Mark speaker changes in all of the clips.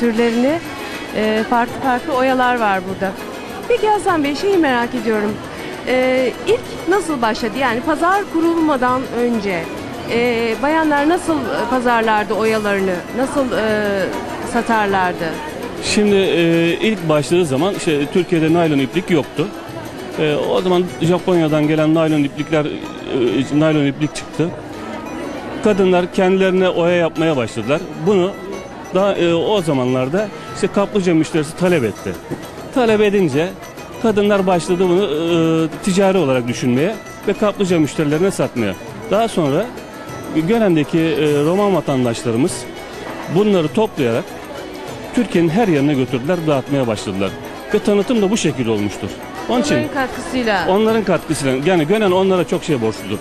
Speaker 1: türlerini e, farklı farklı oyalar var burada. Peki Hasan Bey şeyi merak ediyorum. E, ilk nasıl başladı? Yani pazar kurulmadan önce e, bayanlar nasıl e, pazarlardı oyalarını? Nasıl e, satarlardı?
Speaker 2: Şimdi e, ilk başladığı zaman işte Türkiye'de naylon iplik yoktu. E, o zaman Japonya'dan gelen naylon iplikler, e, naylon iplik çıktı. Kadınlar kendilerine oya yapmaya başladılar. Bunu daha e, o zamanlarda işte kaplıca müşterisi talep etti. Talep edince kadınlar başladı bunu e, ticari olarak düşünmeye ve kaplıca müşterilerine satmaya. Daha sonra Gönen'deki e, Roman vatandaşlarımız bunları toplayarak Türkiye'nin her yerine götürdüler, dağıtmaya başladılar. Ve tanıtım da bu şekilde olmuştur. Onun için
Speaker 1: Onların katkısıyla.
Speaker 2: onların katkısıyla, yani Gönen onlara çok şey borçludur.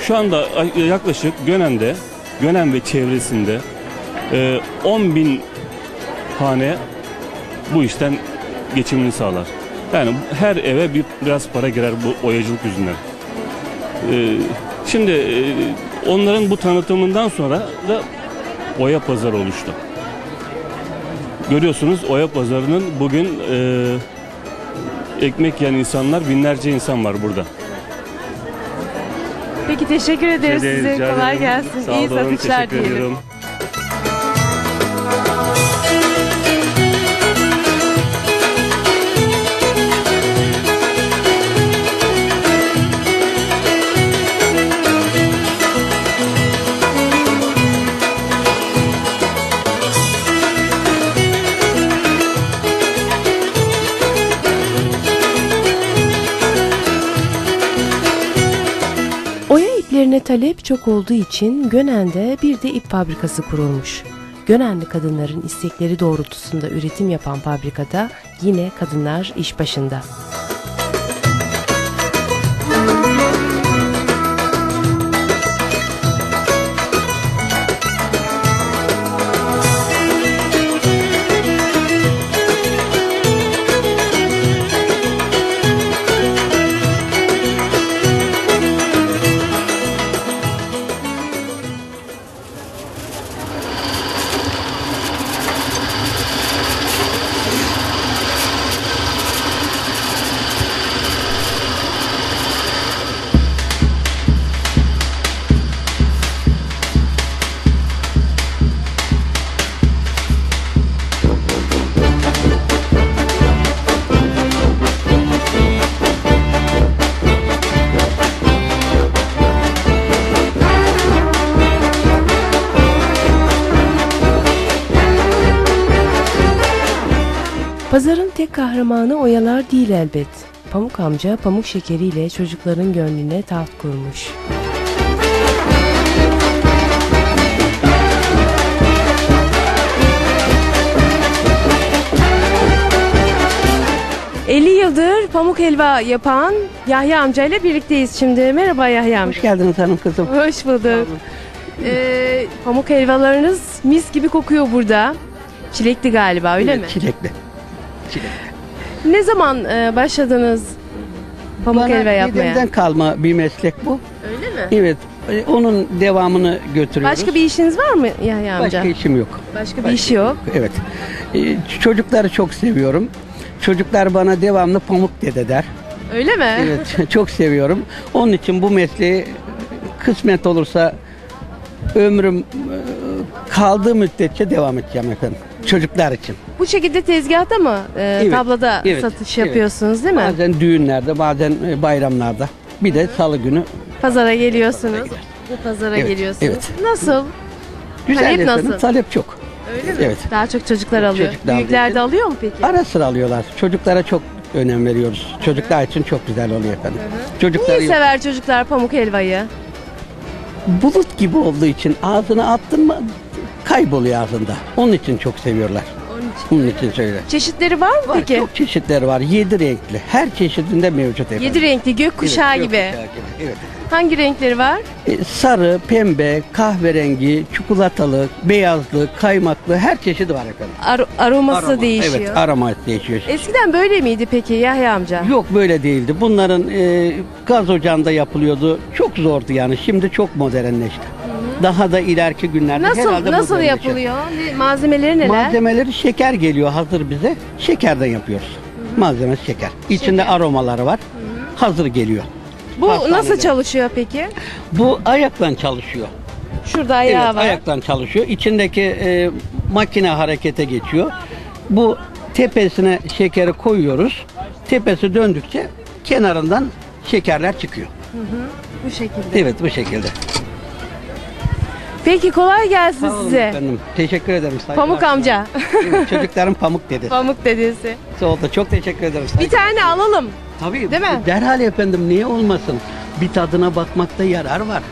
Speaker 2: Şu anda yaklaşık Gönen'de, Gönen ve çevresinde e, 10 bin hane bu işten geçimini sağlar. Yani her eve bir biraz para girer bu oyacılık yüzünden. E, şimdi e, onların bu tanıtımından sonra da oya pazarı oluştu. Görüyorsunuz Oya Pazarı'nın bugün e, ekmek yiyen insanlar binlerce insan var burada.
Speaker 1: Peki teşekkür ederiz size. Kolay gelsin.
Speaker 2: Sağ
Speaker 1: İyi
Speaker 2: olun,
Speaker 1: satışlar
Speaker 2: teşekkür
Speaker 1: talep çok olduğu için Gönen'de bir de ip fabrikası kurulmuş. Gönenli kadınların istekleri doğrultusunda üretim yapan fabrikada yine kadınlar iş başında. Pazarın tek kahramanı oyalar değil elbet. Pamuk amca pamuk şekeriyle çocukların gönlüne taht kurmuş. ...50 yıldır pamuk helva yapan Yahya amcayla birlikteyiz şimdi. Merhaba Yahya amca.
Speaker 3: Hoş geldiniz hanım kızım.
Speaker 1: Hoş bulduk. Ee, pamuk helvalarınız mis gibi kokuyor burada. Çilekli galiba öyle
Speaker 3: Evet,
Speaker 1: mi?
Speaker 3: Çilekli.
Speaker 1: Ne zaman e, başladınız pamuk
Speaker 3: Bana
Speaker 1: helva yapmaya?
Speaker 3: dedemden kalma bir meslek bu.
Speaker 1: Öyle mi?
Speaker 3: Evet. e, Onun devamını götürüyoruz.
Speaker 1: Başka bir işiniz var mı Yahya amca?
Speaker 3: Başka işim yok.
Speaker 1: Başka bir iş yok.
Speaker 3: Evet. E, Çocukları çok seviyorum. Çocuklar bana devamlı pamuk dede der.
Speaker 1: Öyle mi?
Speaker 3: Evet, çok seviyorum. Onun için bu mesleği kısmet olursa ömrüm e, kaldığı müddetçe devam edeceğim efendim. Çocuklar için.
Speaker 1: Bu şekilde tezgahta mı? e,
Speaker 3: Evet,
Speaker 1: Tablada
Speaker 3: evet,
Speaker 1: satış
Speaker 3: evet.
Speaker 1: yapıyorsunuz değil mi?
Speaker 3: Bazen düğünlerde, bazen e, bayramlarda. Bir de salı günü.
Speaker 1: Pazara geliyorsunuz. Bu pazara
Speaker 3: Evet,
Speaker 1: geliyorsunuz.
Speaker 3: evet.
Speaker 1: Nasıl?
Speaker 3: Güzel
Speaker 1: Talep
Speaker 3: efendim,
Speaker 1: nasıl?
Speaker 3: talep çok.
Speaker 1: Öyle mi?
Speaker 3: Evet.
Speaker 1: Daha çok çocuklar alıyor.
Speaker 3: Çocuklar
Speaker 1: Büyükler de
Speaker 3: alıyor.
Speaker 1: alıyor mu peki?
Speaker 3: Ara sıra alıyorlar. Çocuklara çok önem veriyoruz. Çocuklar için çok güzel oluyor efendim. Çocuklar
Speaker 1: Niye sever çocuklar pamuk helvayı?
Speaker 3: bulut gibi olduğu için ağzına attın mı kayboluyor ağzında. Onun için çok seviyorlar.
Speaker 1: Onun için.
Speaker 3: Söyle.
Speaker 1: Çeşitleri var mı peki?
Speaker 3: Çok çeşitleri var. Yedi renkli. Her çeşidinde mevcut efendim.
Speaker 1: Yedi renkli gökkuşağı
Speaker 3: Evet,
Speaker 1: gibi.
Speaker 3: gökkuşağı gibi. Evet.
Speaker 1: Hangi renkleri var?
Speaker 3: E, Sarı, pembe, kahverengi, çikolatalı, beyazlı, kaymaklı her çeşidi var efendim.
Speaker 1: Ar- aroması
Speaker 3: Aroma,
Speaker 1: değişiyor.
Speaker 3: Evet, aroma değişiyor.
Speaker 1: Eskiden böyle miydi peki Yahya amca?
Speaker 3: Yok böyle değildi. Bunların e, gaz ocağında yapılıyordu. Çok zordu yani. Şimdi çok modernleşti. Daha da ileriki günlerde
Speaker 1: Nasıl
Speaker 3: herhalde
Speaker 1: nasıl
Speaker 3: dönecek.
Speaker 1: yapılıyor? Ne- Malzemeleri neler?
Speaker 3: Malzemeleri şeker geliyor hazır bize. Şekerden yapıyoruz. Malzemesi şeker. İçinde aromaları var. Hazır geliyor.
Speaker 1: Bu nasıl çalışıyor peki?
Speaker 3: Bu ayaktan çalışıyor.
Speaker 1: Şurada ayağı
Speaker 3: evet,
Speaker 1: var.
Speaker 3: ayaktan çalışıyor. İçindeki e, makine harekete geçiyor. Bu tepesine şekeri koyuyoruz. Tepesi döndükçe kenarından şekerler çıkıyor.
Speaker 1: Bu şekilde.
Speaker 3: Evet bu şekilde.
Speaker 1: Peki kolay gelsin
Speaker 3: Sağ olun
Speaker 1: size.
Speaker 3: efendim. Teşekkür ederim. saygılar
Speaker 1: Pamuk amca.
Speaker 3: sunarım. Evet, Çocukların pamuk dedi.
Speaker 1: Pamuk dedesi.
Speaker 3: Sağ olun. Çok teşekkür ederim.
Speaker 1: Bir tane alalım.
Speaker 3: Tabii.
Speaker 1: Değil mi?
Speaker 3: Derhal efendim niye olmasın? Bir tadına bakmakta yarar var.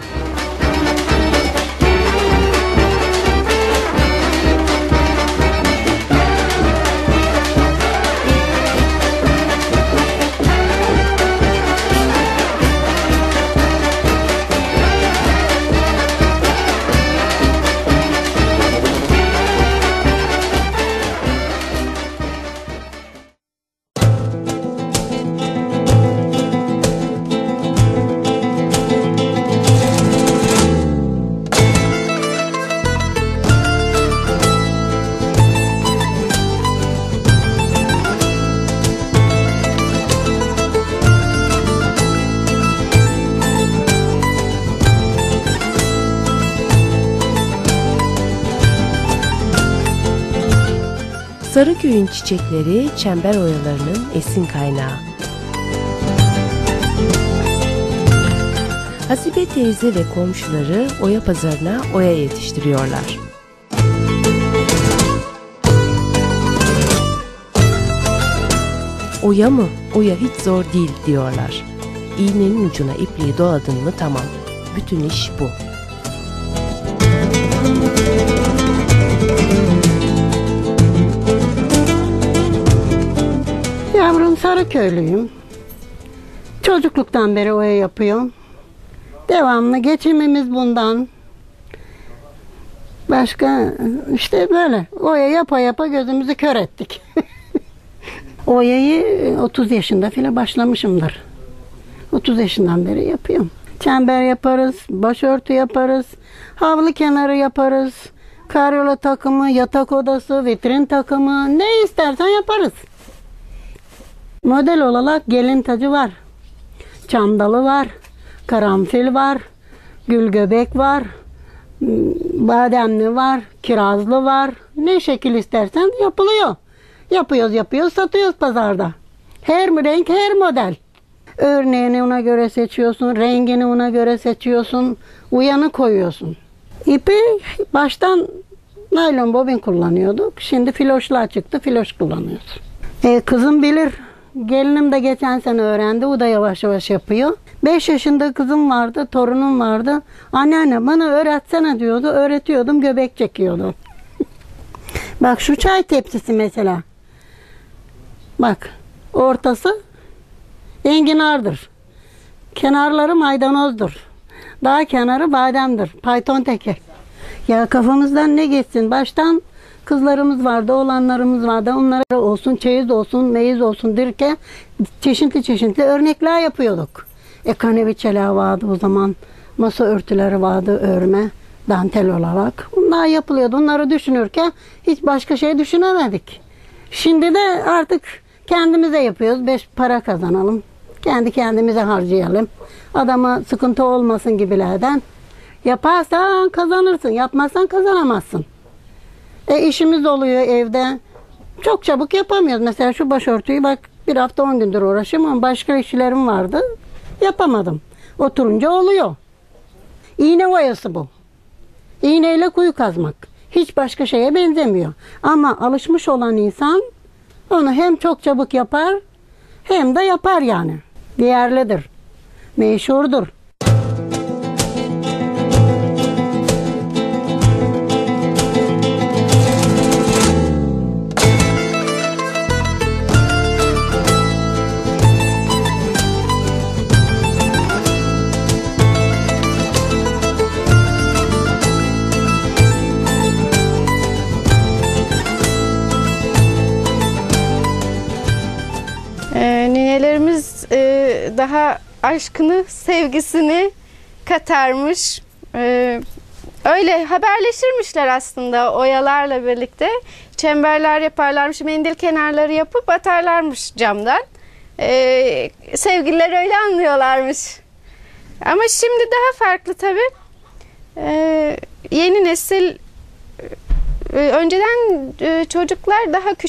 Speaker 4: Sarıköy'ün çiçekleri çember oyalarının esin kaynağı. Hasibe teyze ve komşuları oya pazarına oya yetiştiriyorlar. Oya mı? Oya hiç zor değil diyorlar. İğnenin ucuna ipliği doladın mı tamam. Bütün iş bu.
Speaker 5: Yavrum Sarıköylüyüm. Çocukluktan beri oya yapıyorum. Devamlı geçimimiz bundan. Başka işte böyle oya yapa yapa gözümüzü kör ettik. Oyayı 30 yaşında falan başlamışımdır. 30 yaşından beri yapıyorum. Çember yaparız, başörtü yaparız, havlu kenarı yaparız, karyola takımı, yatak odası, vitrin takımı ne istersen yaparız. Model olarak gelin tacı var. Çandalı var. Karanfil var. Gül göbek var. m, Bademli var. Kirazlı var. Ne şekil istersen yapılıyor. Yapıyoruz yapıyoruz satıyoruz pazarda. Her renk her model. Örneğini ona göre seçiyorsun. Rengini ona göre seçiyorsun. Uyanı koyuyorsun. İpi baştan naylon bobin kullanıyorduk. Şimdi filoşlar çıktı. Filoş kullanıyoruz. E, kızım bilir. Gelinim de geçen sene öğrendi. O da yavaş yavaş yapıyor. 5 yaşında kızım vardı, torunum vardı. Anneanne bana öğretsene diyordu. Öğretiyordum, göbek çekiyordu. Bak şu çay tepsisi mesela. Bak ortası enginardır. Kenarları maydanozdur. Daha kenarı bademdir. Payton teker. Ya kafamızdan ne geçsin? Baştan kızlarımız vardı, oğlanlarımız vardı. Onlara olsun, çeyiz olsun, meyiz olsun derken çeşitli çeşitli örnekler yapıyorduk. E kaneviçeler vardı o zaman. Masa örtüleri vardı örme, dantel olarak. Bunlar yapılıyordu. Onları düşünürken hiç başka şey düşünemedik. Şimdi de artık kendimize yapıyoruz. Beş para kazanalım. Kendi kendimize harcayalım. Adama sıkıntı olmasın gibilerden. Yaparsan kazanırsın. Yapmazsan kazanamazsın. E işimiz oluyor evde. Çok çabuk yapamıyoruz. Mesela şu başörtüyü bak bir hafta on gündür uğraşıyorum ama başka işlerim vardı. Yapamadım. Oturunca oluyor. İğne oyası bu. İğneyle kuyu kazmak. Hiç başka şeye benzemiyor. Ama alışmış olan insan onu hem çok çabuk yapar hem de yapar yani. Değerlidir. Meşhurdur.
Speaker 6: Daha aşkını, sevgisini katarmış. Ee, öyle haberleşirmişler aslında oyalarla birlikte. Çemberler yaparlarmış, mendil kenarları yapıp atarlarmış camdan. Ee, sevgililer öyle anlıyorlarmış. Ama şimdi daha farklı tabii. Ee, yeni nesil e, önceden e, çocuklar daha küçük